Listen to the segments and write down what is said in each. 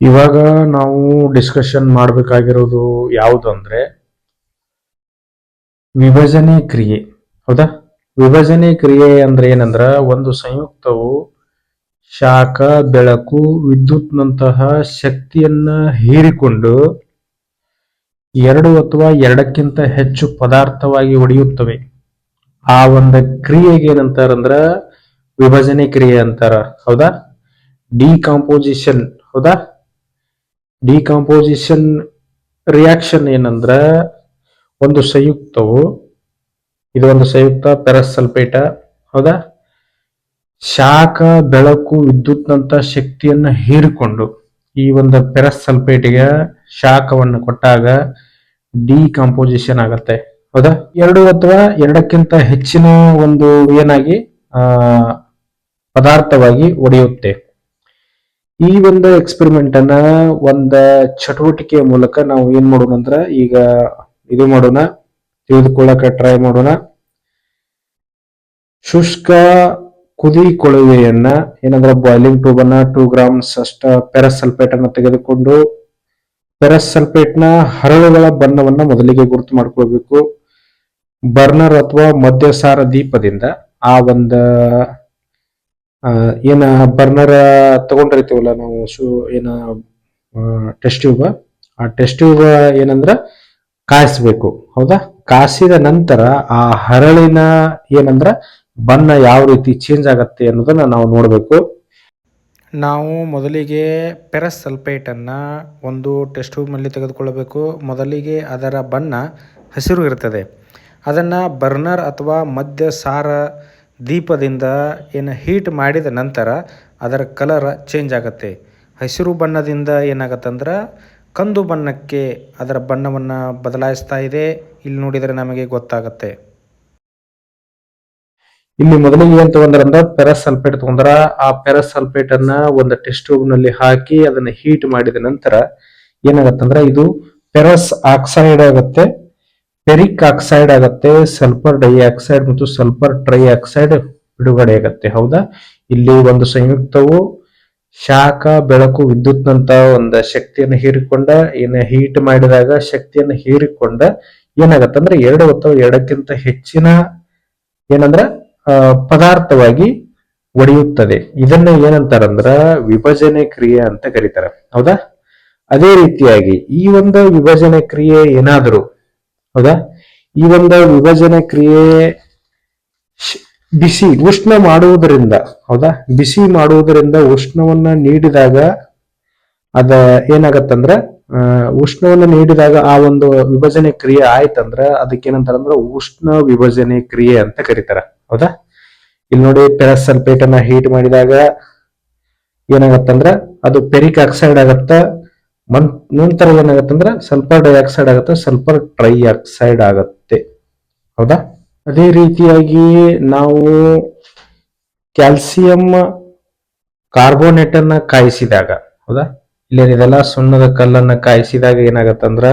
ಇವಾಗ ನಾವು ಡಿಸ್ಕಷನ್ ಮಾಡಬೇಕಾಗಿರೋದು ಯಾವುದು ಅಂದ್ರೆ ವಿಭಜನೆ ಕ್ರಿಯೆ. ಹೌದಾ? ವಿಭಜನೆ ಕ್ರಿಯೆ ಅಂದ್ರೆ ಏನಂದ್ರ ಒಂದು ಸಂಯುಕ್ತವು ಶಾಖ, ಬೆಳಕು, ವಿದ್ಯುತ್ನಂತಹ ಶಕ್ತಿಯನ್ನ ಹೀರಿಕೊಂಡು ಎರಡು ಅಥವಾ ಎರಡಕ್ಕಿಂತ ಹೆಚ್ಚು ಪದಾರ್ಥವಾಗಿ ಒಡೆಯುತ್ತವೆ. ಆ ಒಂದು ಕ್ರಿಯೆಗೆ ಏನಂತಾರಂದ್ರ ವಿಭಜನೆ ಕ್ರಿಯೆ ಅಂತಾರ. ಹೌದಾ? ಡಿಕಾಂಪೋಸಿಷನ್. ಹೌದಾ? ಡಿಕಾಂಪೋಸಿಷನ್ ರಿಯಾಕ್ಷನ್ ಏನಂದ್ರೆ ಒಂದು ಸಂಯುಕ್ತವು, ಇದು ಒಂದು ಸಂಯುಕ್ತ ಪೆರಸಲ್ಪೇಟ ಹೌದಾ? ಶಾಖ, ಬೆಳಕು, ವಿದ್ಯುತ್ನಂತ ಶಕ್ತಿಯನ್ನು ಹೀರಿಕೊಂಡು ಈ ಒಂದು ಪೆರಸಲ್ಪೇಟಿಗೆ ಶಾಖವನ್ನು ಕೊಟ್ಟಾಗ ಡಿಕಾಂಪೋಸಿಷನ್ ಆಗತ್ತೆ, ಹೌದಾ? ಎರಡು ಅಥವಾ ಎರಡಕ್ಕಿಂತ ಹೆಚ್ಚಿನ ಒಂದು ಏನಾಗಿ ಪದಾರ್ಥವಾಗಿ ಒಡೆಯುತ್ತೆ. ಈ ಒಂದು ಎಕ್ಸ್ಪೆರಿಮೆಂಟ್ ಅನ್ನ ಒಂದ ಚಟುವಟಿಕೆಯ ಮೂಲಕ ನಾವು ಏನ್ ಮಾಡೋಣ ಅಂದ್ರೆ ಈಗ ಇದು ಮಾಡೋಣ, ತಿಳಿದುಕೊಳ್ಳಕ ಟ್ರೈ ಮಾಡೋಣ. ಶುಷ್ಕ ಕುದಿ ಕೊಳವೆಯನ್ನ ಏನಂದ್ರೆ ಬಾಯ್ಲಿಂಗ್ ಟ್ಯೂಬ್ ಅನ್ನ ಟೂ ಗ್ರಾಮ್ಸ್ ಅಷ್ಟ ಪೆರಸಲ್ಫೇಟ್ ಅನ್ನ ತೆಗೆದುಕೊಂಡು ಪೆರಸಲ್ಫೇಟ್ನ ಹರಳುಗಳ ಬಣ್ಣವನ್ನ ಮೊದಲಿಗೆ ಗುರುತು ಮಾಡ್ಕೊಳ್ಬೇಕು. ಬರ್ನರ್ ಅಥವಾ ಮದ್ಯಸಾರ ದೀಪದಿಂದ ಆ ಒಂದ ಏನ ಬರ್ನರ್ ತಗೊಂಡಿರ್ತೀವಲ್ಲ ನಾವು ಶೂ, ಏನ ಟೆಸ್ಟ್ ಟ್ಯೂಬ್ ಆ ಟೆಸ್ಟ್ ಟ್ಯೂಬ್ ಏನಂದ್ರ ಕಾಯಿಸ್ಬೇಕು, ಹೌದಾ? ಕಾಸಿದ ನಂತರ ಆ ಹರಳಿನ ಏನಂದ್ರ ಬಣ್ಣ ಯಾವ ರೀತಿ ಚೇಂಜ್ ಆಗತ್ತೆ ಅನ್ನೋದನ್ನ ನಾವು ನೋಡಬೇಕು. ನಾವು ಮೊದಲಿಗೆ ಪೆರಸ್ ಸಲ್ಫೇಟನ್ನು ಒಂದು ಟೆಸ್ಟ್ ಟ್ಯೂಬ್ನಲ್ಲಿ ತೆಗೆದುಕೊಳ್ಳಬೇಕು. ಮೊದಲಿಗೆ ಅದರ ಬಣ್ಣ ಹಸಿರು ಇರ್ತದೆ. ಅದನ್ನು ಬರ್ನರ್ ಅಥವಾ ಮದ್ಯ ಸಾರ ದೀಪದಿಂದ ಏನು ಹೀಟ್ ಮಾಡಿದ ನಂತರ ಅದರ ಕಲರ್ ಚೇಂಜ್ ಆಗುತ್ತೆ. ಹಸಿರು ಬಣ್ಣದಿಂದ ಏನಾಗತ್ತಂದ್ರೆ ಕಂದು ಬಣ್ಣಕ್ಕೆ ಅದರ ಬಣ್ಣವನ್ನು ಬದಲಾಯಿಸ್ತಾ ಇದೆ. ಇಲ್ಲಿ ನೋಡಿದರೆ ನಮಗೆ ಗೊತ್ತಾಗುತ್ತೆ. ಇಲ್ಲಿ ಮೊದಲಿಗೆ ಏನ್ ತಗೊಂಡ್ರಂದ್ರ ಪೆರಸ್ ಸಲ್ಫೇಟ್ ತಗೊಂಡ್ರ. ಆ ಪೆರಸ್ ಸಲ್ಫೇಟ್ ಅನ್ನ ಒಂದು ಟೆಸ್ಟ್ ಟ್ಯೂಬ್ನಲ್ಲಿ ಹಾಕಿ ಅದನ್ನ ಹೀಟ್ ಮಾಡಿದ ನಂತರ ಏನಾಗತ್ತಂದ್ರ ಇದು ಪೆರಸ್ ಆಕ್ಸೈಡ್ ಆಗತ್ತೆ. ಪೆರಿಕ್ ಆಕ್ಸೈಡ್ ಆಗತ್ತೆ, ಸಲ್ಫರ್ ಡೈಆಕ್ಸೈಡ್ ಮತ್ತು ಸಲ್ಫರ್ ಟ್ರೈಆಕ್ಸೈಡ್ ಬಿಡುಗಡೆ ಆಗತ್ತೆ, ಹೌದಾ? ಇಲ್ಲಿ ಒಂದು ಸಂಯುಕ್ತವು ಶಾಖ, ಬೆಳಕು ವಿದ್ಯುತ್ನಂತ ಒಂದು ಶಕ್ತಿಯನ್ನು ಹೀರಿಕೊಂಡ, ಏನ ಹೀಟ್ ಮಾಡಿದಾಗ ಶಕ್ತಿಯನ್ನು ಹೀರಿಕೊಂಡ ಏನಾಗತ್ತಂದ್ರೆ ಎರಡು ಅಥವಾ ಎರಡಕ್ಕಿಂತ ಹೆಚ್ಚಿನ ಏನಂದ್ರ ಪದಾರ್ಥವಾಗಿ ಒಡೆಯುತ್ತದೆ. ಇದನ್ನ ಏನಂತಾರಂದ್ರ ವಿಭಜನೆ ಕ್ರಿಯೆ ಅಂತ ಕರೀತಾರೆ, ಹೌದಾ? ಅದೇ ರೀತಿಯಾಗಿ ಈ ಒಂದು ವಿಭಜನೆ ಕ್ರಿಯೆ ಏನಾದರೂ ಹೌದಾ? ಈ ಒಂದು ವಿಭಜನೆ ಕ್ರಿಯೆ ಬಿಸಿ, ಉಷ್ಣ ಮಾಡುವುದರಿಂದ, ಹೌದಾ? ಬಿಸಿ ಮಾಡುವುದರಿಂದ ಉಷ್ಣವನ್ನ ನೀಡಿದಾಗ ಅದ ಏನಾಗತ್ತಂದ್ರ ಉಷ್ಣವನ್ನು ನೀಡಿದಾಗ ಆ ಒಂದು ವಿಭಜನೆ ಕ್ರಿಯೆ ಆಯ್ತಂದ್ರ ಅದಕ್ಕೆ ಅಂದ್ರೆ ಉಷ್ಣ ವಿಭಜನೆ ಕ್ರಿಯೆ ಅಂತ ಕರೀತಾರ, ಹೌದಾ? ಇಲ್ಲಿ ನೋಡಿ ಪೆರಸಲ್ಪೇಟ್ ಅನ್ನ ಹೀಟ್ ಮಾಡಿದಾಗ ಏನಾಗತ್ತಂದ್ರ ಅದು ಪೆರಿಕ್ ಆಕ್ಸೈಡ್ ಆಗತ್ತ ಮನ್, ನಂತರ ಅಂದ್ರೆ ಸಲ್ಫರ್ ಡೈಆಕ್ಸೈಡ್ ಆಗುತ್ತೆ ಸಲ್ಫರ್ ಟ್ರೈಆಕ್ಸೈಡ್ ಆಗುತ್ತೆ. ಹೌದಾ? ಅದೇ ರೀತಿಯಾಗಿ ನಾವು ಕ್ಯಾಲ್ಸಿಯಂ ಕಾರ್ಬೋನೇಟ್ ಅನ್ನ ಕಾಯಿಸಿದಾಗ, ಹೌದಾ? ಇಲ್ಲೇನಿದೆಲ್ಲ ಸುಣ್ಣದ ಕಲ್ಲನ್ನ ಕಾಯಿಸಿದಾಗ ಏನಾಗತ್ತಂದ್ರ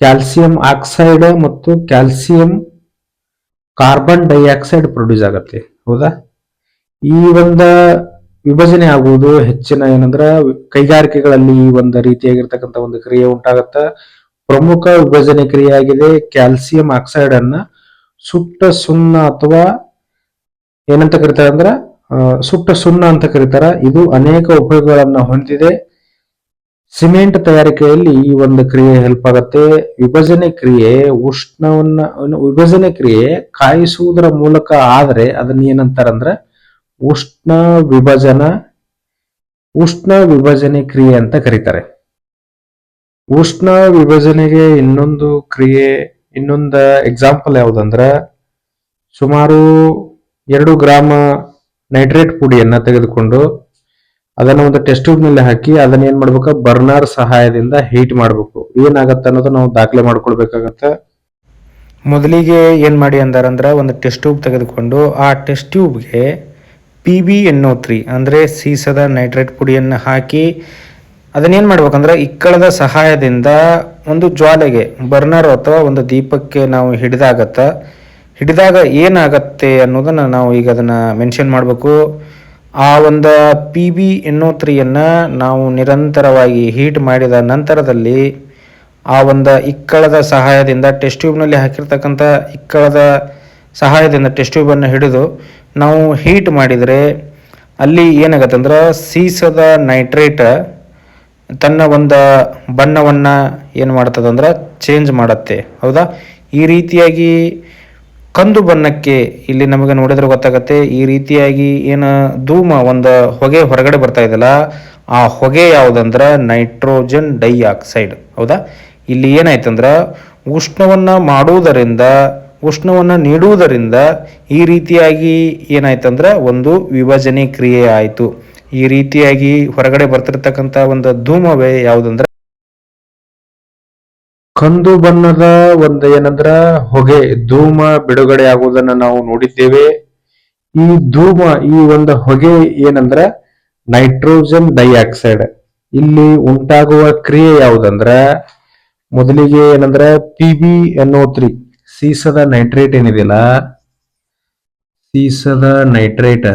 ಕ್ಯಾಲ್ಸಿಯಂ ಆಕ್ಸೈಡ್ ಮತ್ತು ಕ್ಯಾಲ್ಸಿಯಂ ಕಾರ್ಬನ್ ಡೈಆಕ್ಸೈಡ್ ಪ್ರೊಡ್ಯೂಸ್ ಆಗತ್ತೆ, ಹೌದಾ? ಈ ಒಂದ ವಿಭಜನೆ ಆಗುವುದು ಹೆಚ್ಚಿನ ಏನಂದ್ರ ಕೈಗಾರಿಕೆಗಳಲ್ಲಿ ಈ ಒಂದು ರೀತಿಯಾಗಿರ್ತಕ್ಕಂಥ ಒಂದು ಕ್ರಿಯೆ ಉಂಟಾಗತ್ತ. ಪ್ರಮುಖ ವಿಭಜನೆ ಕ್ರಿಯೆ ಆಗಿದೆ ಕ್ಯಾಲ್ಸಿಯಂ ಆಕ್ಸೈಡ್ ಅನ್ನ ಸುಟ್ಟ ಸುಣ್ಣ ಅಥವಾ ಏನಂತ ಕರೀತಾರೆ ಅಂದ್ರ ಸುಟ್ಟ ಸುಣ್ಣ ಅಂತ ಕರೀತಾರ. ಇದು ಅನೇಕ ಉಪಯೋಗಗಳನ್ನ ಹೊಂದಿದೆ. ಸಿಮೆಂಟ್ ತಯಾರಿಕೆಯಲ್ಲಿ ಈ ಒಂದು ಕ್ರಿಯೆ ಹೆಲ್ಪ್ ಆಗತ್ತೆ. ವಿಭಜನೆ ಕ್ರಿಯೆ ಉಷ್ಣವನ್ನ, ವಿಭಜನೆ ಕ್ರಿಯೆ ಕಾಯಿಸುವುದರ ಮೂಲಕ ಆದ್ರೆ ಅದನ್ನ ಏನಂತಾರಂದ್ರ ಉಷ್ಣ ವಿಭಜನ, ಉಷ್ಣ ವಿಭಜನೆ ಕ್ರಿಯೆ ಅಂತ ಕರೀತಾರೆ. ಉಷ್ಣ ವಿಭಜನೆಗೆ ಇನ್ನೊಂದು ಕ್ರಿಯೆ, ಇನ್ನೊಂದು ಎಕ್ಸಾಂಪಲ್ ಯಾವುದಂದ್ರೆ ಸುಮಾರು ಎರಡು ಗ್ರಾಮ ನೈಟ್ರೇಟ್ ಪುಡಿಯನ್ನ ತೆಗೆದುಕೊಂಡು ಅದನ್ನ ಒಂದು ಟೆಸ್ಟ್ ಟ್ಯೂಬ್ನಲ್ಲಿ ಹಾಕಿ ಅದನ್ನ ಏನ್ ಮಾಡ್ಬೇಕು? ಬರ್ನರ್ ಸಹಾಯದಿಂದ ಹೀಟ್ ಮಾಡ್ಬೇಕು. ಏನಾಗತ್ತೆ ಅನ್ನೋದು ನಾವು ದಾಖಲೆ ಮಾಡ್ಕೊಳ್ಬೇಕಾಗತ್ತೆ. ಮೊದಲಿಗೆ ಏನು ಮಾಡಿ ಅಂದಾರಂದ್ರೆ ಒಂದು ಟೆಸ್ಟ್ ಟ್ಯೂಬ್ ತೆಗೆದುಕೊಂಡು ಆ test ಟ್ಯೂಬ್ಗೆ P B N O three ಅಂದರೆ ಸೀಸದ ನೈಟ್ರೇಟ್ ಪುಡಿಯನ್ನು ಹಾಕಿ ಅದನ್ನೇನು ಮಾಡ್ಬೇಕಂದ್ರೆ ಇಕ್ಕಳದ ಸಹಾಯದಿಂದ ಒಂದು ಜ್ವಾಲೆಗೆ ಬರ್ನರ್ ಅಥವಾ ಒಂದು ದೀಪಕ್ಕೆ ನಾವು ಹಿಡಿದಾಗತ್ತ. ಹಿಡಿದಾಗ ಏನಾಗತ್ತೆ ಅನ್ನೋದನ್ನು ನಾವು ಈಗ ಅದನ್ನು ಮೆನ್ಷನ್ ಮಾಡಬೇಕು. ಆ ಒಂದು ಪಿ ಬಿ ಎನ್ನೋ ತ್ರೀಯನ್ನು ನಾವು ನಿರಂತರವಾಗಿ ಹೀಟ್ ಮಾಡಿದ ನಂತರದಲ್ಲಿ ಆ ಒಂದು ಇಕ್ಕಳದ ಸಹಾಯದಿಂದ ಟೆಸ್ಟ್ ಟ್ಯೂಬ್ನಲ್ಲಿ ಹಾಕಿರ್ತಕ್ಕಂಥ ಇಕ್ಕಳದ ಸಹಾಯದಿಂದ ಟೆಸ್ಟ್ ಟ್ಯೂಬನ್ನು ಹಿಡಿದು ನಾವು ಹೀಟ್ ಮಾಡಿದರೆ ಅಲ್ಲಿ ಏನಾಗತ್ತೆ ಅಂದ್ರೆ ಸೀಸದ ನೈಟ್ರೇಟ್ ತನ್ನ ಒಂದು ಬಣ್ಣವನ್ನು ಏನು ಮಾಡ್ತದಂದ್ರೆ ಚೇಂಜ್ ಮಾಡುತ್ತೆ. ಹೌದಾ? ಈ ರೀತಿಯಾಗಿ ಕಂದು ಬಣ್ಣಕ್ಕೆ ಇಲ್ಲಿ ನಮಗೆ ನೋಡಿದ್ರೆ ಗೊತ್ತಾಗತ್ತೆ, ಈ ರೀತಿಯಾಗಿ ಏನು ಧೂಮ ಒಂದು ಹೊಗೆ ಹೊರಗಡೆ ಬರ್ತಾ ಇದೆಯಲ್ಲ, ಆ ಹೊಗೆ ಯಾವುದಂದ್ರೆ ನೈಟ್ರೋಜನ್ ಡೈಆಕ್ಸೈಡ್ ಹೌದಾ? ಇಲ್ಲಿ ಏನಾಯ್ತಂದ್ರೆ ಉಷ್ಣವನ್ನು ಮಾಡುವುದರಿಂದ ಉಷ್ಣವನ್ನು ನೀಡುವುದರಿಂದ ಈ ರೀತಿಯಾಗಿ ಏನಾಯ್ತಂದ್ರೆ ಒಂದು ವಿಭಜನೆ ಕ್ರಿಯೆ ಆಯಿತು. ಈ ರೀತಿಯಾಗಿ ಹೊರಗಡೆ ಬರ್ತಿರ್ತಕ್ಕಂಥ ಒಂದು ಧೂಮವೇ ಯಾವುದಂದ್ರೆ ಕಂದು ಬಣ್ಣದ ಒಂದು ಏನಂದ್ರ ಹೊಗೆ, ಧೂಮ ಬಿಡುಗಡೆ ಆಗುವುದನ್ನ ನಾವು ನೋಡಿದ್ದೇವೆ. ಈ ಧೂಮ, ಈ ಒಂದು ಹೊಗೆ ಏನಂದ್ರ ನೈಟ್ರೋಜನ್ ಡೈಆಕ್ಸೈಡ್. ಇಲ್ಲಿ ಉಂಟಾಗುವ ಕ್ರಿಯೆ ಯಾವುದಂದ್ರ, ಮೊದಲಿಗೆ ಏನಂದ್ರ P B N O three. ಸೀಸದ nitrate ಏನಿದೆಯಲ್ಲ? ಸೀಸದ ನೈಟ್ರೇಟ್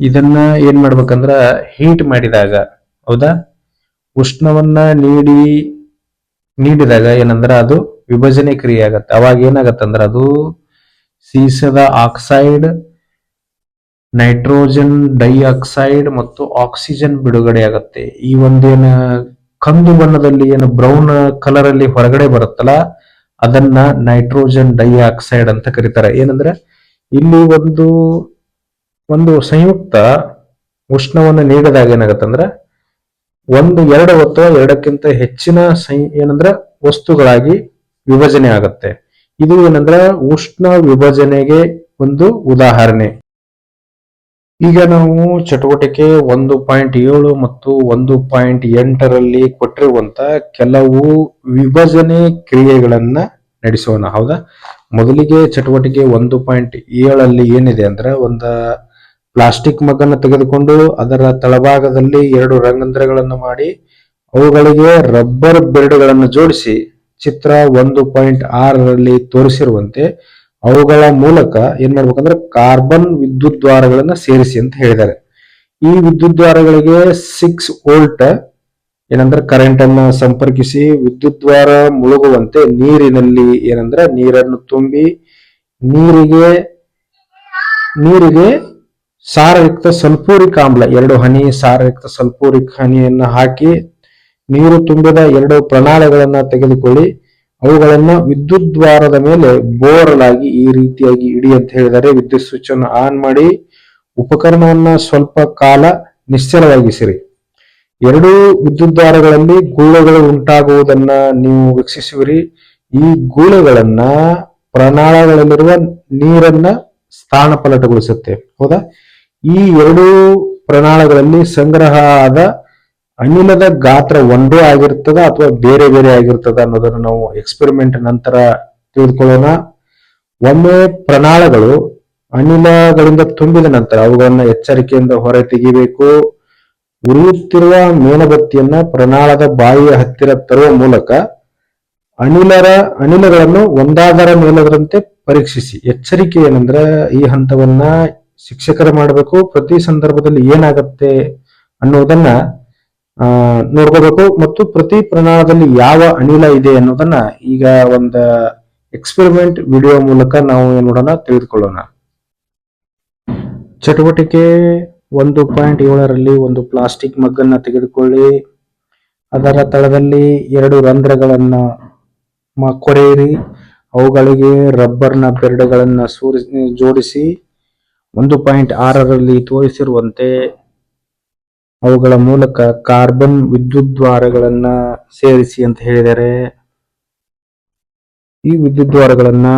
ಇದನ್ನ ಏನ್ ಮಾಡ್ಬೇಕಂದ್ರ ಹೀಟ್ ಮಾಡಿದಾಗ, ಹೌದಾ? ಉಷ್ಣವನ್ನ ನೀಡಿ, ನೀಡಿದಾಗ ಏನಂದ್ರ ಅದು ವಿಭಜನೆ ಕ್ರಿಯೆ ಆಗತ್ತೆ. ಅವಾಗ ಏನಾಗತ್ತಂದ್ರ ಅದು ಸೀಸದ ಆಕ್ಸೈಡ್ ನೈಟ್ರೋಜನ್ ಡೈಆಕ್ಸೈಡ್ ಮತ್ತು ಆಕ್ಸಿಜನ್ ಬಿಡುಗಡೆ ಆಗತ್ತೆ. ಈ ಒಂದೇನ ಕಂದು ಬಣ್ಣದಲ್ಲಿ ಏನು ಬ್ರೌನ್ ಕಲರ್ ಅಲ್ಲಿ ಹೊರಗಡೆ ಬರುತ್ತಲ್ಲ ಅದನ್ನ ನೈಟ್ರೋಜನ್ ಡೈಆಕ್ಸೈಡ್ ಅಂತ ಕರೀತಾರೆ. ಏನಂದ್ರೆ ಇಲ್ಲಿ ಒಂದು ಒಂದು ಸಂಯುಕ್ತ ಉಷ್ಣವನ್ನು ನೀಡಿದಾಗ ಏನಾಗತ್ತಂದ್ರ ಒಂದು, ಎರಡು ಅಥವಾ ಎರಡಕ್ಕಿಂತ ಹೆಚ್ಚಿನ ಏನಂದ್ರ ವಸ್ತುಗಳಾಗಿ ವಿಭಜನೆ ಆಗುತ್ತೆ. ಇದು ಏನಂದ್ರೆ ಉಷ್ಣ ವಿಭಜನೆಗೆ ಒಂದು ಉದಾಹರಣೆ. ಈಗ ನಾವು ಚಟುವಟಿಕೆ ಒಂದು ಪಾಯಿಂಟ್ ಏಳು ಮತ್ತು ಒಂದು ಪಾಯಿಂಟ್ ಎಂಟರಲ್ಲಿ ಕೊಟ್ಟಿರುವಂತ ಕೆಲವು ವಿಭಜನೆ ಕ್ರಿಯೆಗಳನ್ನ ನಡೆಸೋಣ. ಹೌದಾ? ಮೊದಲಿಗೆ ಚಟುವಟಿಕೆ ಒಂದು ಪಾಯಿಂಟ್ ಏಳಲ್ಲಿ ಏನಿದೆ ಅಂದ್ರೆ ಒಂದ ಪ್ಲಾಸ್ಟಿಕ್ ಮಗ್ಗನ್ನು ತೆಗೆದುಕೊಂಡು ಅದರ ತಳಭಾಗದಲ್ಲಿ ಎರಡು ರಂಗಂದ್ರಗಳನ್ನು ಮಾಡಿ ಅವುಗಳಿಗೆ ರಬ್ಬರ್ ಬೆರಡುಗಳನ್ನು ಜೋಡಿಸಿ ಚಿತ್ರ ಒಂದು ಪಾಯಿಂಟ್ ಆರರಲ್ಲಿ ತೋರಿಸಿರುವಂತೆ ಅವುಗಳ ಮೂಲಕ ಏನ್ ಮಾಡ್ಬೇಕಂದ್ರೆ ಕಾರ್ಬನ್ ವಿದ್ಯುತ್ ದ್ವಾರಗಳನ್ನ ಸೇರಿಸಿ ಅಂತ ಹೇಳಿದ್ದಾರೆ. ಈ ವಿದ್ಯುತ್ ದ್ವಾರಗಳಿಗೆ ಸಿಕ್ಸ್ ವೋಲ್ಟ್ ಏನಂದ್ರೆ ಕರೆಂಟ್ ಅನ್ನ ಸಂಪರ್ಕಿಸಿ ವಿದ್ಯುತ್ ದ್ವಾರ ಮುಳುಗುವಂತೆ ನೀರಿನಲ್ಲಿ ಏನಂದ್ರೆ ನೀರನ್ನು ತುಂಬಿ ನೀರಿಗೆ ನೀರಿಗೆ ಸಾರಯುಕ್ತ ಸಲ್ಫೂರಿಕ್ ಆಮ್ಲ, ಎರಡು ಹನಿ ಸಾರಯುಕ್ತ ಸಲ್ಫೂರಿಕ್ ಹನಿಯನ್ನ ಹಾಕಿ ನೀರು ತುಂಬಿದ ಎರಡು ಪ್ರಣಾಳಗಳನ್ನ ತೆಗೆದುಕೊಳ್ಳಿ. ಅವುಗಳನ್ನ ವಿದ್ಯುತ್ ದ್ವಾರದ ಮೇಲೆ ಬೋರಲಾಗಿ ಈ ರೀತಿಯಾಗಿ ಇಡಿ ಅಂತ ಹೇಳಿದರೆ ವಿದ್ಯುತ್ ಸ್ವಿಚ್ ಅನ್ನು ಆನ್ ಮಾಡಿ ಉಪಕರಣವನ್ನ ಸ್ವಲ್ಪ ಕಾಲ ನಿಶ್ಚಲವಾಗಿಸಿರಿ. ಎರಡೂ ವಿದ್ಯುತ್ ದ್ವಾರಗಳಲ್ಲಿ ಉಂಟಾಗುವುದನ್ನ ನೀವು ವೀಕ್ಷಿಸುವಿರಿ. ಈ ಗೂಳಗಳನ್ನ ಪ್ರಣಾಳಗಳಲ್ಲಿರುವ ನೀರನ್ನ ಸ್ಥಾನಪಲ್ಲಟಗೊಳಿಸುತ್ತೆ. ಹೌದಾ? ಈ ಎರಡು ಪ್ರಣಾಳಗಳಲ್ಲಿ ಸಂಗ್ರಹ ಆದ ಅನಿಲದ ಗಾತ್ರ ಒಂದೇ ಆಗಿರ್ತದ ಅಥವಾ ಬೇರೆ ಬೇರೆ ಆಗಿರ್ತದ ಅನ್ನೋದನ್ನು ನಾವು ಎಕ್ಸ್ಪೆರಿಮೆಂಟ್ ನಂತರ ತಿಳಿದುಕೊಳ್ಳೋಣ. ಒಮ್ಮೆ ಪ್ರಣಾಳಗಳು ಅನಿಲಗಳಿಂದ ತುಂಬಿದ ನಂತರ ಅವುಗಳನ್ನ ಎಚ್ಚರಿಕೆಯಿಂದ ಹೊರ ತೆಗಿಬೇಕು ಉರಿಯುತ್ತಿರುವ ಮೇಣಬತ್ತಿಯನ್ನ ಪ್ರಣಾಳದ ಬಾಯಿಯ ಹತ್ತಿರ ತರುವ ಮೂಲಕ ಅನಿಲರ ಅನಿಲಗಳನ್ನು ಒಂದಾದರ ಮೇಲದರಂತೆ ಪರೀಕ್ಷಿಸಿ. ಎಚ್ಚರಿಕೆ ಏನಂದ್ರೆ ಈ ಹಂತವನ್ನ ಶಿಕ್ಷಕರ ಮಾಡಬೇಕು. ಪ್ರತಿ ಸಂದರ್ಭದಲ್ಲಿ ಏನಾಗತ್ತೆ ಅನ್ನೋದನ್ನ ನೋಡ್ಕೋಬೇಕು. ಮತ್ತು ಪ್ರತಿ ಪ್ರಣಾಳದಲ್ಲಿ ಯಾವ ಅನಿಲ ಇದೆ ಅನ್ನೋದನ್ನ ಈಗ ಒಂದು ಎಕ್ಸ್ಪೆರಿಮೆಂಟ್ ವಿಡಿಯೋ ಮೂಲಕ ನಾವು ನೋಡೋಣ, ತಿಳಿದುಕೊಳ್ಳೋಣ. ಚಟುವಟಿಕೆ ಒಂದು ಪಾಯಿಂಟ್ ಏಳರಲ್ಲಿ ಒಂದು ಪ್ಲಾಸ್ಟಿಕ್ ಮಗ್ಗನ್ನ ತೆಗೆದುಕೊಳ್ಳಿ. ಅದರ ತಳದಲ್ಲಿ ಎರಡು ರಂಧ್ರಗಳನ್ನ ಕೊರೆಯಿರಿ. ಅವುಗಳಿಗೆ ರಬ್ಬರ್ನ ಬೆರಡುಗಳನ್ನ ಸೂರಿಸಿ, ಜೋಡಿಸಿ. ಒಂದು ಪಾಯಿಂಟ್ ಆರರಲ್ಲಿ ತೋರಿಸಿರುವಂತೆ ಅವುಗಳ ಮೂಲಕ ಕಾರ್ಬನ್ ವಿದ್ಯುದ್ವಾರಗಳನ್ನ ಸೇರಿಸಿ ಅಂತ ಹೇಳಿದರೆ, ಈ ವಿದ್ಯುದ್ವಾರಗಳನ್ನ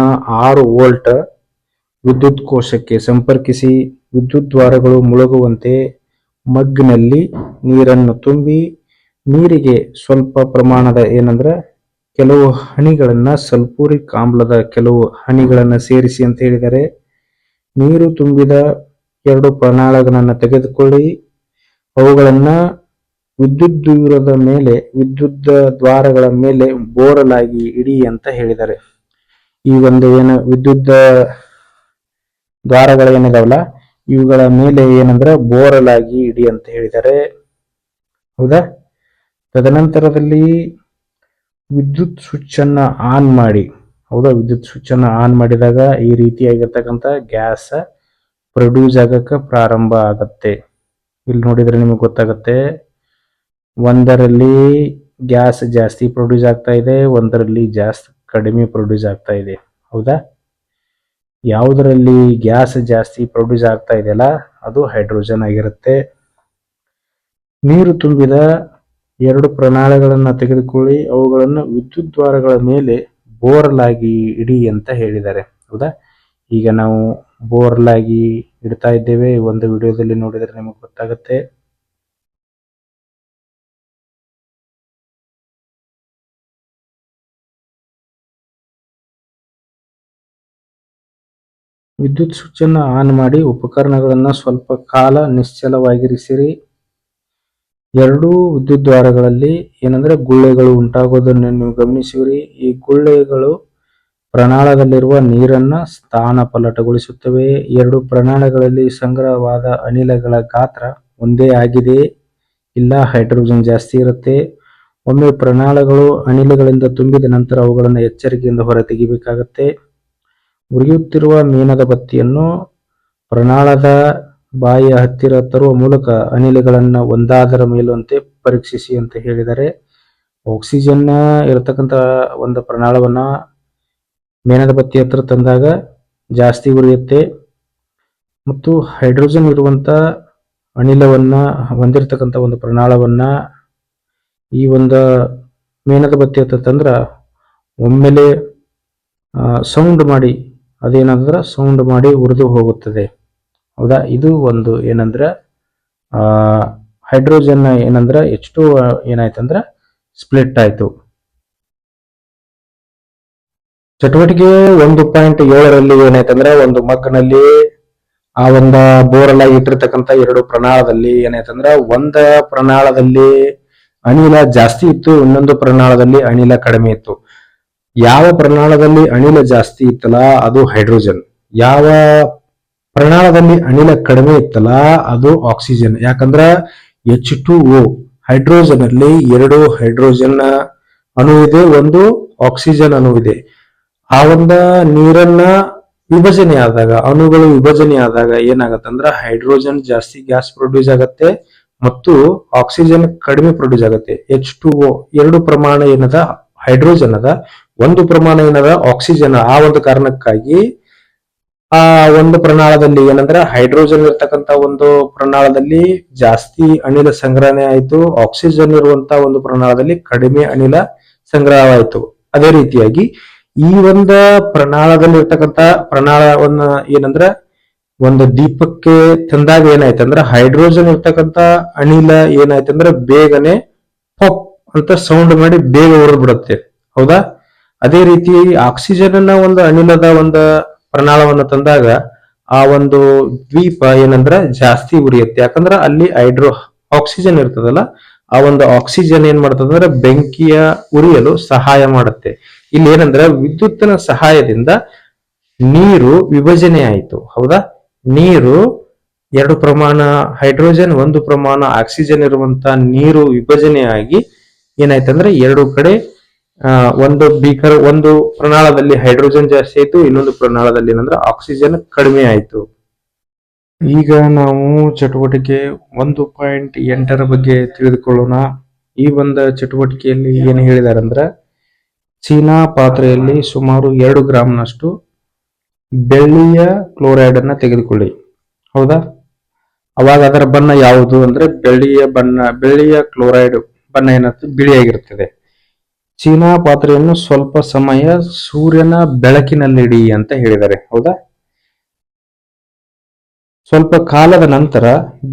ಆರು ವೋಲ್ಟ್ ವಿದ್ಯುತ್ ಕೋಶಕ್ಕೆ ಸಂಪರ್ಕಿಸಿ ವಿದ್ಯುದ್ವಾರಗಳು ಮುಳುಗುವಂತೆ ಮಗ್ನಲ್ಲಿ ನೀರನ್ನು ತುಂಬಿ ನೀರಿಗೆ ಸ್ವಲ್ಪ ಪ್ರಮಾಣದ ಏನಂದ್ರೆ ಕೆಲವು ಹನಿಗಳನ್ನ ಸಲ್ಫೂರಿಕ್ ಆಮ್ಲದ ಕೆಲವು ಹನಿಗಳನ್ನ ಸೇರಿಸಿ ಅಂತ ಹೇಳಿದರೆ, ನೀರು ತುಂಬಿದ ಎರಡು ಪ್ರಣಾಳಗಳನ್ನು ತೆಗೆದುಕೊಳ್ಳಿ. ಅವುಗಳನ್ನ ವಿದ್ಯುತ್ ದೂರದ ಮೇಲೆ, ವಿದ್ಯುತ್ ದ್ವಾರಗಳ ಮೇಲೆ ಬೋರಲಾಗಿ ಇಡಿ ಅಂತ ಹೇಳಿದ್ದಾರೆ. ಈ ಒಂದು ಏನು ವಿದ್ಯುತ್ ದ್ವಾರಗಳು ಏನಿದಾವಲ್ಲ, ಇವುಗಳ ಮೇಲೆ ಏನಂದ್ರೆ ಬೋರಲಾಗಿ ಇಡಿ ಅಂತ ಹೇಳಿದ್ದಾರೆ. ಹೌದಾ? ತದನಂತರದಲ್ಲಿ ವಿದ್ಯುತ್ ಸ್ವಿಚ್ ಅನ್ನ ಆನ್ ಮಾಡಿ, ಹೌದಾ? ವಿದ್ಯುತ್ ಸ್ವಿಚ್ ಅನ್ನ ಆನ್ ಮಾಡಿದಾಗ ಈ ರೀತಿಯಾಗಿರ್ತಕ್ಕಂಥ ಗ್ಯಾಸ್ ಪ್ರೊಡ್ಯೂಸ್ ಆಗಕ್ಕೆ ಪ್ರಾರಂಭ ಆಗತ್ತೆ. ಇಲ್ಲಿ ನೋಡಿದ್ರೆ ನಿಮಗೆ ಗೊತ್ತಾಗುತ್ತೆ. ಒಂದರಲ್ಲಿ ಗ್ಯಾಸ್ ಜಾಸ್ತಿ ಪ್ರೊಡ್ಯೂಸ್ ಆಗ್ತಾ ಇದೆ, ಒಂದರಲ್ಲಿ ಜಾಸ್ತಿ ಕಡಿಮೆ ಪ್ರೊಡ್ಯೂಸ್ ಆಗ್ತಾ ಇದೆ. ಹೌದಾ? ಯಾವುದರಲ್ಲಿ ಗ್ಯಾಸ್ ಜಾಸ್ತಿ ಪ್ರೊಡ್ಯೂಸ್ ಆಗ್ತಾ ಇದೆಯಲ್ಲ ಅದು ಹೈಡ್ರೋಜನ್ ಆಗಿರುತ್ತೆ. ನೀರು ತುಂಬಿದ ಎರಡು ಪ್ರಣಾಳಗಳನ್ನು ತೆಗೆದುಕೊಳ್ಳಿ, ಅವುಗಳನ್ನು ವಿದ್ಯುತ್ ದ್ವಾರಗಳ ಮೇಲೆ ಬೋರ್ಲ್ ಆಗಿ ಇಡಿ ಅಂತ ಹೇಳಿದ್ದಾರೆ. ಹೌದಾ? ಈಗ ನಾವು ಬೋರ್ಲ್ ಆಗಿ ಇಡ್ತಾ ಇದ್ದೇವೆ. ಒಂದು ವಿಡಿಯೋದಲ್ಲಿ ನೋಡಿದ್ರೆ ನಿಮಗೆ ಗೊತ್ತಾಗುತ್ತೆ. ವಿದ್ಯುತ್ ಸ್ವಿಚ್ ಅನ್ನು ಆನ್ ಮಾಡಿ ಉಪಕರಣಗಳನ್ನು ಸ್ವಲ್ಪ ಕಾಲ ನಿಶ್ಚಲವಾಗಿರಿಸಿರಿ. ಎರಡೂ ವಿದ್ಯುತ್ ದ್ವಾರಗಳಲ್ಲಿ ಏನಂದ್ರೆ ಗುಳ್ಳೆಗಳು ಉಂಟಾಗೋದನ್ನು ನೀವು ಗಮನಿಸಿರಿ. ಈ ಗುಳ್ಳೆಗಳು ಪ್ರಣಾಳದಲ್ಲಿರುವ ನೀರನ್ನ ಸ್ಥಾನ ಪಲ್ಲಟಗೊಳಿಸುತ್ತವೆ ಎರಡು ಪ್ರಣಾಳಗಳಲ್ಲಿ ಸಂಗ್ರಹವಾದ ಅನಿಲಗಳ ಗಾತ್ರ ಒಂದೇ ಆಗಿದೆ. ಇಲ್ಲ, ಹೈಡ್ರೋಜನ್ ಜಾಸ್ತಿ ಇರುತ್ತೆ. ಒಮ್ಮೆ ಪ್ರಣಾಳಗಳು ಅನಿಲಗಳಿಂದ ತುಂಬಿದ ನಂತರ ಅವುಗಳನ್ನು ಎಚ್ಚರಿಕೆಯಿಂದ ಹೊರತೆಗಿಬೇಕಾಗತ್ತೆ ಉರಿಯುತ್ತಿರುವ ಮೀನದ ಬತ್ತಿಯನ್ನು ಪ್ರಣಾಳದ ಬಾಯಿಯ ಹತ್ತಿರ ತರುವ ಮೂಲಕ ಅನಿಲಗಳನ್ನು ಒಂದಾದರ ಮೇಲಂತೆ ಪರೀಕ್ಷಿಸಿ ಅಂತ ಹೇಳಿದರೆ ಆಕ್ಸಿಜನ್ ಇರತಕ್ಕಂತ ಒಂದು ಪ್ರಣಾಳವನ್ನ ಮೇಣದ ಬತ್ತಿ ಹತ್ರ ತಂದಾಗ ಜಾಸ್ತಿ ಉರಿಯುತ್ತೆ. ಮತ್ತು ಹೈಡ್ರೋಜನ್ ಇರುವಂತ ಅನಿಲವನ್ನ ಹೊಂದಿರತಕ್ಕಂತ ಒಂದು ಪ್ರಣಾಳವನ್ನ ಈ ಒಂದು ಮೇಣದ ಬತ್ತಿ ಹತ್ರ ತಂದ್ರ ಒಮ್ಮೆಲೆ ಸೌಂಡ್ ಮಾಡಿ, ಅದೇನಂದ್ರೆ ಸೌಂಡ್ ಮಾಡಿ ಉರಿದು ಹೋಗುತ್ತದೆ. ಹೌದಾ? ಇದು ಒಂದು ಏನಂದ್ರೆ ಹೈಡ್ರೋಜನ್ ಏನಂದ್ರೆ ಎಚ್ ಟು ಏನಾಯ್ತಂದ್ರ ಸ್ಪ್ಲಿಟ್ ಆಯ್ತು. ಚಟುವಟಿಕೆ ಒಂದು ಪಾಯಿಂಟ್ ಏಳರಲ್ಲಿ ಏನಾಯ್ತಂದ್ರೆ ಒಂದು ಮಗ್ನಲ್ಲಿ ಆ ಒಂದು ಬೋರೆಲ್ಲ ಇಟ್ಟಿರ್ತಕ್ಕಂಥ ಎರಡು ಪ್ರಣಾಳದಲ್ಲಿ ಏನಾಯ್ತಂದ್ರೆ ಒಂದ ಪ್ರಣಾಳದಲ್ಲಿ ಅನಿಲ ಜಾಸ್ತಿ ಇತ್ತು, ಇನ್ನೊಂದು ಪ್ರಣಾಳದಲ್ಲಿ ಅನಿಲ ಕಡಿಮೆ ಇತ್ತು. ಯಾವ ಪ್ರಣಾಳದಲ್ಲಿ ಅನಿಲ ಜಾಸ್ತಿ ಇತ್ತಲ್ಲ, ಅದು ಹೈಡ್ರೋಜನ್. ಯಾವ ಪ್ರಣಾಳದಲ್ಲಿ ಅನಿಲ ಕಡಿಮೆ ಇತ್ತಲ್ಲ, ಅದು ಆಕ್ಸಿಜನ್. ಯಾಕಂದ್ರ ಎಚ್ ಟು ಓ ಹೈಡ್ರೋಜನ್ ಅಲ್ಲಿ ಎರಡು ಹೈಡ್ರೋಜನ್ ಅಣು ಇದೆ ಒಂದು ಆಕ್ಸಿಜನ್ ಅಣು ಇದೆ ಆ ಒಂದ ನೀರನ್ನ ವಿಭಜನೆ ಆದಾಗ, ಅಣುಗಳು ವಿಭಜನೆ ಆದಾಗ ಏನಾಗತ್ತಂದ್ರ ಹೈಡ್ರೋಜನ್ ಜಾಸ್ತಿ ಗ್ಯಾಸ್ ಪ್ರೊಡ್ಯೂಸ್ ಆಗತ್ತೆ ಮತ್ತು ಆಕ್ಸಿಜನ್ ಕಡಿಮೆ ಪ್ರೊಡ್ಯೂಸ್ ಆಗುತ್ತೆ. ಎಚ್ ಟು ಓ ಎರಡು ಪ್ರಮಾಣ ಏನದ? ಹೈಡ್ರೋಜನ್ ಅದ. ಒಂದು ಪ್ರಮಾಣ ಏನದ? ಆಕ್ಸಿಜನ್ ಆ ಒಂದು ಕಾರಣಕ್ಕಾಗಿ ಆ ಒಂದು ಪ್ರಣಾಳದಲ್ಲಿ ಏನಂದ್ರೆ ಹೈಡ್ರೋಜನ್ ಇರ್ತಕ್ಕಂತ ಒಂದು ಪ್ರಣಾಳದಲ್ಲಿ ಜಾಸ್ತಿ ಅನಿಲ ಸಂಗ್ರಹಣೆ ಆಯಿತು. ಆಕ್ಸಿಜನ್ ಇರುವಂತ ಒಂದು ಪ್ರಣಾಳದಲ್ಲಿ ಕಡಿಮೆ ಅನಿಲ ಸಂಗ್ರಹವಾಯಿತು. ಅದೇ ರೀತಿಯಾಗಿ ಈ ಒಂದು ಪ್ರಣಾಳದಲ್ಲಿ ಇರ್ತಕ್ಕಂತ ಪ್ರಣಾಳವನ್ನ ಏನಂದ್ರ ಒಂದು ದೀಪಕ್ಕೆ ತಂದಾಗ ಏನಾಯ್ತಂದ್ರ ಹೈಡ್ರೋಜನ್ ಇರ್ತಕ್ಕಂತ ಅನಿಲ ಏನಾಯ್ತಂದ್ರ ಬೇಗನೆ ಪಪ್ ಅಂತ ಸೌಂಡ್ ಮಾಡಿ ಬೇಗ ಉರಿದು ಬಿಡುತ್ತೆ ಹೌದಾ? ಅದೇ ರೀತಿ ಆಕ್ಸಿಜನ್ ಅನ್ನ ಒಂದು ಅನಿಲದ ಒಂದು ಪ್ರಣಾಳವನ್ನು ತಂದಾಗ ಆ ಒಂದು ದ್ವೀಪ ಏನಂದ್ರ ಜಾಸ್ತಿ ಉರಿಯುತ್ತೆ. ಯಾಕಂದ್ರೆ ಅಲ್ಲಿ ಹೈಡ್ರೋ, ಆಕ್ಸಿಜನ್ ಇರ್ತದಲ್ಲ ಆ ಒಂದು ಆಕ್ಸಿಜನ್ ಏನ್ ಮಾಡ್ತದಂದ್ರೆ ಬೆಂಕಿಯ ಉರಿಯಲು ಸಹಾಯ ಮಾಡುತ್ತೆ. ಇಲ್ಲಿ ಏನಂದ್ರೆ ವಿದ್ಯುತ್ತಿನ ಸಹಾಯದಿಂದ ನೀರು ವಿಭಜನೆ ಆಯಿತು. ಹೌದಾ? ನೀರು ಎರಡು ಪ್ರಮಾಣ ಹೈಡ್ರೋಜನ್, ಒಂದು ಪ್ರಮಾಣ ಆಕ್ಸಿಜನ್ ಇರುವಂತ ನೀರು ವಿಭಜನೆ ಆಗಿ ಏನಾಯ್ತಂದ್ರೆ ಎರಡು ಕಡೆ ಒಂದು ಬೀಕರ್ ಒಂದು ಪ್ರಣಾಳದಲ್ಲಿ ಹೈಡ್ರೋಜನ್ ಜಾಸ್ತಿ ಆಯ್ತು, ಇನ್ನೊಂದು ಪ್ರಣಾಳದಲ್ಲಿ ಏನಂದ್ರೆ ಆಕ್ಸಿಜನ್ ಕಡಿಮೆ ಆಯ್ತು. ಈಗ ನಾವು ಚಟುವಟಿಕೆ ಒಂದು ಪಾಯಿಂಟ್ ಎಂಟರ ಬಗ್ಗೆ ತಿಳಿದುಕೊಳ್ಳೋಣ. ಈ ಒಂದು ಚಟುವಟಿಕೆಯಲ್ಲಿ ಏನು ಹೇಳಿದಾರೆ ಅಂದ್ರೆ ಚೀನಾ ಪಾತ್ರೆಯಲ್ಲಿ ಸುಮಾರು ಎರಡು ಗ್ರಾಮ್ನಷ್ಟು ಬೆಳ್ಳಿಯ ಕ್ಲೋರೈಡ್ ಅನ್ನ ತೆಗೆದುಕೊಳ್ಳಿ. ಹೌದಾ? ಅವಾಗ ಅದರ ಬಣ್ಣ ಯಾವುದು ಅಂದ್ರೆ, ಬೆಳ್ಳಿಯ ಬಣ್ಣ, ಬೆಳ್ಳಿಯ ಕ್ಲೋರೈಡ್ ಬಣ್ಣ ಏನಾಗ್ತದೆ ಬಿಳಿಯಾಗಿರುತ್ತದೆ. ಚೀನಾ ಪಾತ್ರೆಯನ್ನು ಸ್ವಲ್ಪ ಸಮಯ ಸೂರ್ಯನ ಬೆಳಕಿನಲ್ಲಿಡಿ ಅಂತ ಹೇಳಿದ್ದಾರೆ. ಹೌದಾ? ಸ್ವಲ್ಪ ಕಾಲದ ನಂತರ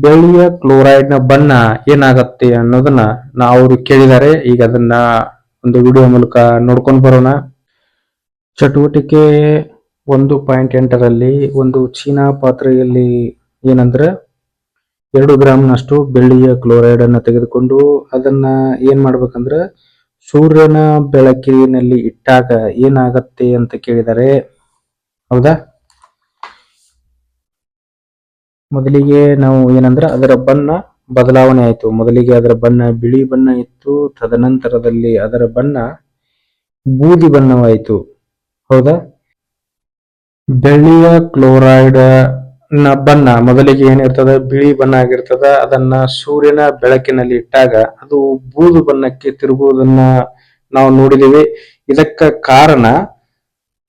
ಬೆಳ್ಳಿಯ ಕ್ಲೋರೈಡ್ನ ಬಣ್ಣ ಏನಾಗತ್ತೆ ಅನ್ನೋದನ್ನ ನಾವು ಅವರು ಕೇಳಿದ್ದಾರೆ ಈಗ ಅದನ್ನ ಒಂದು ವಿಡಿಯೋ ಮೂಲಕ ನೋಡ್ಕೊಂಡು ಬರೋಣ. ಚಟುವಟಿಕೆ ಒಂದು ಪಾಯಿಂಟ್ ಎಂಟರಲ್ಲಿ ಒಂದು ಚೀನಾ ಪಾತ್ರೆಯಲ್ಲಿ ಏನಂದ್ರೆ ಎರಡು ಗ್ರಾಮ್ನಷ್ಟು ಬೆಳ್ಳಿಯ ಕ್ಲೋರೈಡ್ ಅನ್ನು ತೆಗೆದುಕೊಂಡು ಅದನ್ನ ಏನ್ ಮಾಡ್ಬೇಕಂದ್ರೆ ಸೂರ್ಯನ ಬೆಳಕಿನಲ್ಲಿ ಇಟ್ಟಾಗ ಏನಾಗತ್ತೆ ಅಂತ ಕೇಳಿದ್ದಾರೆ ಹೌದಾ? ಮೊದಲಿಗೆ ನಾವು ಏನಂದ್ರೆ ಅದರ ಬಣ್ಣ ಬದಲಾವಣೆ ಆಯಿತು. ಮೊದಲಿಗೆ ಅದರ ಬಣ್ಣ ಬಿಳಿ ಬಣ್ಣ ಇತ್ತು, ತದನಂತರದಲ್ಲಿ ಅದರ ಬಣ್ಣ ಬೂದಿ ಬಣ್ಣವಾಯಿತು. ಹೌದಾ? ಬೆಳ್ಳಿಯ ಕ್ಲೋರೈಡ್ನ ಬಣ್ಣ ಮೊದಲಿಗೆ ಏನಿರ್ತದ? ಬಿಳಿ ಬಣ್ಣ ಆಗಿರ್ತದ. ಅದನ್ನ ಸೂರ್ಯನ ಬೆಳಕಿನಲ್ಲಿ ಇಟ್ಟಾಗ ಅದು ಬೂದು ಬಣ್ಣಕ್ಕೆ ತಿರುಗುವುದನ್ನ ನಾವು ನೋಡಿದೀವಿ. ಇದಕ್ಕ ಕಾರಣ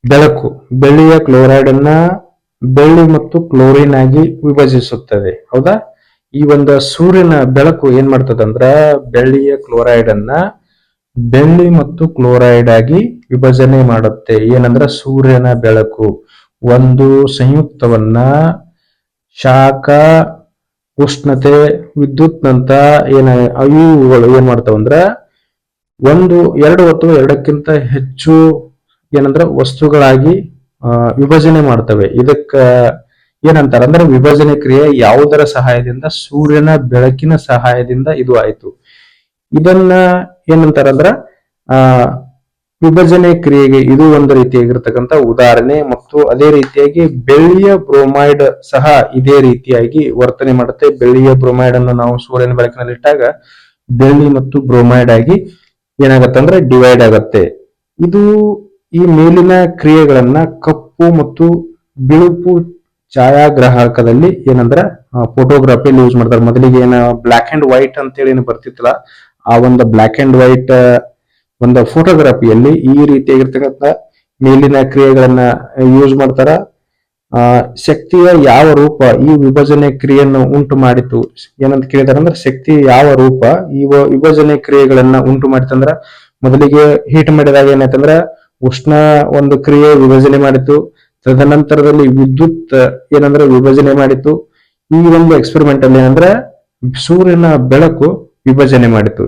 ಬೆಳಕು. ಬೆಳ್ಳಿಯ ಕ್ಲೋರೈಡ್ ಅನ್ನ ಬೆಳ್ಳಿ ಮತ್ತು ಕ್ಲೋರಿನ್ ಆಗಿ ವಿಭಜಿಸುತ್ತದೆ. ಹೌದಾ? ಈ ಒಂದು ಸೂರ್ಯನ ಬೆಳಕು ಏನ್ ಮಾಡ್ತದಂದ್ರ ಬೆಳ್ಳಿಯ ಕ್ಲೋರೈಡ್ ಅನ್ನ ಬೆಳ್ಳಿ ಮತ್ತು ಕ್ಲೋರೈಡ್ ಆಗಿ ವಿಭಜನೆ ಮಾಡುತ್ತೆ. ಏನಂದ್ರ ಸೂರ್ಯನ ಬೆಳಕು. ಒಂದು ಸಂಯುಕ್ತವನ್ನ ಶಾಖ, ಉಷ್ಣತೆ ವಿದ್ಯುತ್ನಂತ ಏನ ಇವುಗಳು ಏನ್ ಮಾಡ್ತಾವಂದ್ರ ಒಂದು, ಎರಡು ಅಥವಾ ಎರಡಕ್ಕಿಂತ ಹೆಚ್ಚು ಏನಂದ್ರ ವಸ್ತುಗಳಾಗಿ ವಿಭಜನೆ ಮಾಡ್ತವೆ. ಇದಕ್ಕ ಏನಂತಾರ ಅಂದ್ರೆ ವಿಭಜನೆ ಕ್ರಿಯೆ ಯಾವುದರ ಸಹಾಯದಿಂದ, ಸೂರ್ಯನ ಬೆಳಕಿನ ಸಹಾಯದಿಂದ ಇದು ಆಯ್ತು. ಇದನ್ನ ಏನಂತಾರಂದ್ರ ಆ, ವಿಭಜನೆ ಕ್ರಿಯೆಗೆ ಇದು ಒಂದು ರೀತಿಯಾಗಿರ್ತಕ್ಕಂಥ ಉದಾಹರಣೆ ಮತ್ತು ಅದೇ ರೀತಿಯಾಗಿ ಬೆಳ್ಳಿಯ ಬ್ರೋಮೈಡ್ ಸಹ ಇದೇ ರೀತಿಯಾಗಿ ವರ್ತನೆ ಮಾಡುತ್ತೆ. ಬೆಳ್ಳಿಯ ಬ್ರೋಮೈಡ್ ಅನ್ನು ನಾವು ಸೂರ್ಯನ ಬೆಳಕಿನಲ್ಲಿ ಇಟ್ಟಾಗ ಬೆಳ್ಳಿ ಮತ್ತು ಬ್ರೋಮೈಡ್ ಆಗಿ ಏನಾಗತ್ತಂದ್ರೆ ಡಿವೈಡ್ ಆಗತ್ತೆ. ಇದು ಈ ಮೇಲಿನ ಕ್ರಿಯೆಗಳನ್ನ ಕಪ್ಪು ಮತ್ತು ಬಿಳುಪು ಛಾಯಾಗ್ರಾಹಕದಲ್ಲಿ ಏನಂದ್ರ ಫೋಟೋಗ್ರಫಿಯಲ್ಲಿ ಯೂಸ್ ಮಾಡ್ತಾರೆ. ಮೊದಲಿಗೆ ಏನ ಬ್ಲಾಕ್ ಅಂಡ್ ವೈಟ್ ಅಂತೇಳಿ ಏನು ಬರ್ತಿತ್ತಲ್ಲ, ಆ ಒಂದು ಬ್ಲಾಕ್ ಅಂಡ್ ವೈಟ್ ಒಂದು ಫೋಟೋಗ್ರಫಿಯಲ್ಲಿ ಈ ರೀತಿಯಾಗಿರ್ತಕ್ಕಂಥ ಮೇಲಿನ ಕ್ರಿಯೆಗಳನ್ನ ಯೂಸ್ ಮಾಡ್ತಾರ. ಶಕ್ತಿಯ ಯಾವ ರೂಪ ಈ ವಿಭಜನೆ ಕ್ರಿಯೆಯನ್ನು ಉಂಟು ಮಾಡಿತು, ಏನಂತ ಕೇಳಿದಾರೆ ಅಂದ್ರೆ ಶಕ್ತಿ ಯಾವ ರೂಪ ಈ ವಿಭಜನೆ ಕ್ರಿಯೆಗಳನ್ನ ಉಂಟು ಮಾಡಿತಂದ್ರ ಮೊದಲಿಗೆ ಹೀಟ್ ಮಾಡಿದಾಗ ಏನಾಯ್ತಂದ್ರ ಉಷ್ಣ ಒಂದು ಕ್ರಿಯೆ ವಿಭಜನೆ ಮಾಡಿತು. ತದನಂತರದಲ್ಲಿ ವಿದ್ಯುತ್ ಏನಂದ್ರೆ ವಿಭಜನೆ ಮಾಡಿತು. ಈ ಒಂದು ಎಕ್ಸ್ಪೆರಿಮೆಂಟ್ ಅಲ್ಲಿ ಏನಂದ್ರೆ ಸೂರ್ಯನ ಬೆಳಕು ವಿಭಜನೆ ಮಾಡಿತು.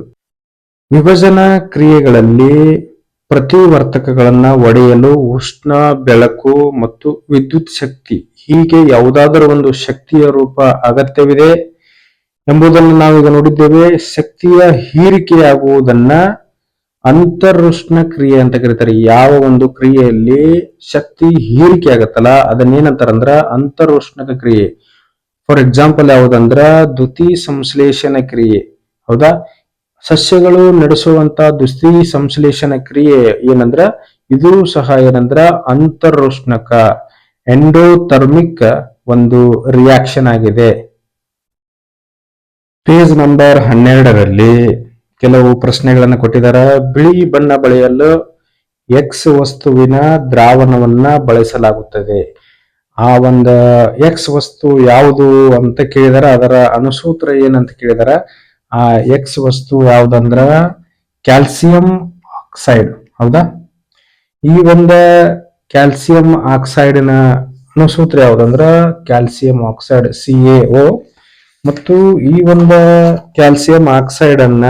ವಿಭಜನಾ ಕ್ರಿಯೆಗಳಲ್ಲಿ ಪ್ರತಿವರ್ತಕಗಳನ್ನ ಒಡೆಯಲು ಉಷ್ಣ, ಬೆಳಕು ಮತ್ತು ವಿದ್ಯುತ್ ಶಕ್ತಿ ಹೀಗೆ ಯಾವುದಾದರೂ ಒಂದು ಶಕ್ತಿಯ ರೂಪ ಅಗತ್ಯವಿದೆ ಎಂಬುದನ್ನು ನಾವೀಗ ನೋಡಿದ್ದೇವೆ. ಶಕ್ತಿಯ ಹೀರಿಕೆಯಾಗುವುದನ್ನ ಅಂತರುಷ್ಣ ಕ್ರಿಯೆ ಅಂತ ಕರೀತಾರೆ. ಯಾವ ಒಂದು ಕ್ರಿಯೆಯಲ್ಲಿ ಶಕ್ತಿ ಹೀರಿಕೆ ಆಗತ್ತಲ್ಲ, ಅದನ್ನೇನಂತಾರಂದ್ರ ಅಂತರುಷ್ಣಕ ಕ್ರಿಯೆ. ಫಾರ್ ಎಕ್ಸಾಂಪಲ್ ಯಾವುದಂದ್ರ ದ್ವಿತಿ ಸಂಶ್ಲೇಷಣ ಕ್ರಿಯೆ. ಹೌದಾ? ಸಸ್ಯಗಳು ನಡೆಸುವಂತ ದ್ವಿತಿ ಸಂಶ್ಲೇಷಣ ಕ್ರಿಯೆ ಏನಂದ್ರ, ಇದು ಸಹ ಏನಂದ್ರ ಅಂತರುಷ್ಣಕ ಎಂಡೋಥರ್ಮಿಕ್ ಒಂದು ರಿಯಾಕ್ಷನ್ ಆಗಿದೆ. ಪೇಜ್ ನಂಬರ್ ಹನ್ನೆರಡರಲ್ಲಿ ಕೆಲವು ಪ್ರಶ್ನೆಗಳನ್ನು ಕೊಟ್ಟಿದ್ದಾರೆ. ಬಿಳಿ ಬಣ್ಣ ಬಳಿಯಲು ಎಕ್ಸ್ ವಸ್ತುವಿನ ದ್ರಾವಣವನ್ನ ಬಳಸಲಾಗುತ್ತದೆ. ಆ ಒಂದು ಎಕ್ಸ್ ವಸ್ತು ಯಾವುದು ಅಂತ ಕೇಳಿದಾರ. ಅದರ ಅನುಸೂತ್ರ ಏನಂತ ಕೇಳಿದಾರ. ಆ ಎಕ್ಸ್ ವಸ್ತು ಯಾವ್ದಂದ್ರ ಕ್ಯಾಲ್ಸಿಯಂ ಆಕ್ಸೈಡ್. ಹೌದಾ? ಈ ಒಂದು ಕ್ಯಾಲ್ಸಿಯಂ ಆಕ್ಸೈಡಿನ ಅನುಸೂತ್ರ ಯಾವ್ದಂದ್ರ calcium oxide C A O ಮತ್ತು ಈ ಒಂದು ಕ್ಯಾಲ್ಸಿಯಂ ಆಕ್ಸೈಡ್ ಅನ್ನ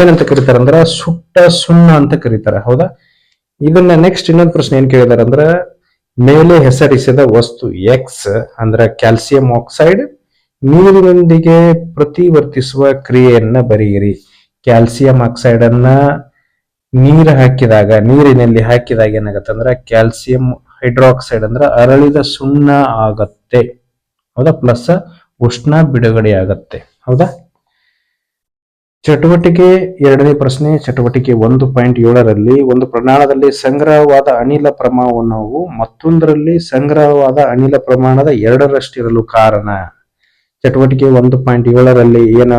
ಏನಂತ ಕರೀತಾರೆ ಅಂದ್ರ ಸುಟ್ಟ ಸುಣ್ಣ ಅಂತ ಕರೀತಾರೆ. ಹೌದಾ? ಇದನ್ನ ನೆಕ್ಸ್ಟ್ ಇನ್ನೊಂದು ಪ್ರಶ್ನೆ ಏನ್ ಕೇಳಿದಾರೆ ಅಂದ್ರ, ಮೇಲೆ ಹೆಸರಿಸಿದ ವಸ್ತು ಎಕ್ಸ್ ಅಂದ್ರ ಕ್ಯಾಲ್ಸಿಯಂ ಆಕ್ಸೈಡ್, ನೀರಿನೊಂದಿಗೆ ಪ್ರತಿವರ್ತಿಸುವ ಕ್ರಿಯೆಯನ್ನ ಬರೆಯಿರಿ. ಕ್ಯಾಲ್ಸಿಯಂ ಆಕ್ಸೈಡ್ ಅನ್ನ ನೀರು ಹಾಕಿದಾಗ, ನೀರಿನಲ್ಲಿ ಹಾಕಿದಾಗ ಏನಾಗತ್ತೆ ಅಂದ್ರೆ, ಕ್ಯಾಲ್ಸಿಯಂ ಹೈಡ್ರಾಕ್ಸೈಡ್ ಅಂದ್ರೆ ಅರಳಿದ ಸುಣ್ಣ ಆಗತ್ತೆ. ಹೌದಾ? ಪ್ಲಸ್ ಉಷ್ಣ ಬಿಡುಗಡೆ ಆಗತ್ತೆ. ಹೌದಾ? ಚಟುವಟಿಕೆ ಎರಡನೇ ಪ್ರಶ್ನೆ, ಚಟುವಟಿಕೆ ಒಂದು ಪಾಯಿಂಟ್ ಏಳರಲ್ಲಿ ಒಂದು ಪ್ರಮಾಣದಲ್ಲಿ ಸಂಗ್ರಹವಾದ ಅನಿಲ ಪ್ರಮಾಣವು ಮತ್ತೊಂದರಲ್ಲಿ ಸಂಗ್ರಹವಾದ ಅನಿಲ ಪ್ರಮಾಣದ ಎರಡರಷ್ಟಿರಲು ಕಾರಣ. ಚಟುವಟಿಕೆ ಒಂದು ಪಾಯಿಂಟ್ ಏಳರಲ್ಲಿ ಏನ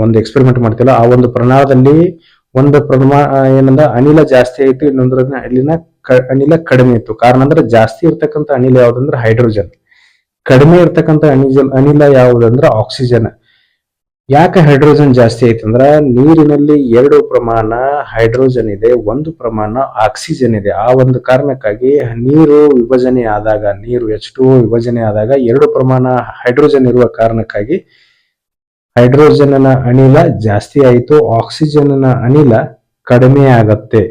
ಒಂದು ಎಕ್ಸ್ಪೆರಿಮೆಂಟ್ ಮಾಡ್ತಿಲ್ಲ ಆ ಒಂದು ಪ್ರಮಾಣದಲ್ಲಿ ಒಂದು ಪ್ರಮಾಣ, ಏನಂದ, ಅನಿಲ ಜಾಸ್ತಿ ಆಯ್ತು ಇನ್ನೊಂದ್ರಲ್ಲಿ ಅಲ್ಲಿನ ಕ- ಅನಿಲ ಕಡಿಮೆ ಇತ್ತು ಕಾರಣ ಅಂದ್ರೆ ಜಾಸ್ತಿ ಇರ್ತಕ್ಕಂಥ ಅನಿಲ ಯಾವ್ದಂದ್ರೆ ಹೈಡ್ರೋಜನ್. ಕಡಿಮೆ ಇರ್ತಕ್ಕಂಥ ಅನಿಜ ಅನಿಲ ಯಾವುದಂದ್ರೆ ಆಕ್ಸಿಜನ್ ಯಾಕೆ ಹೈಡ್ರೋಜನ್ ಜಾಸ್ತಿ ಐತಂದ್ರ ನೀರಿನಲ್ಲಿ ಎರಡು ಪ್ರಮಾಣ ಹೈಡ್ರೋಜನ್ ಇದೆ, ಒಂದು ಪ್ರಮಾಣ ಆಕ್ಸಿಜನ್ ಇದೆ. ಆ ಒಂದು ಕಾರಣಕ್ಕಾಗಿ ನೀರು ವಿಭಜನೆ ಆದಾಗ, ನೀರು ಎಚ್ ಟು ವಿಭಜನೆ ಆದಾಗ ಎರಡು ಪ್ರಮಾಣ ಹೈಡ್ರೋಜನ್ ಇರುವ ಕಾರಣಕ್ಕಾಗಿ ಹೈಡ್ರೋಜನ್ ಅನಿಲ ಜಾಸ್ತಿ ಆಯಿತು ಆಕ್ಸಿಜನ್ ಅನಿಲ ಕಡಿಮೆ ಆಗತ್ತೆ.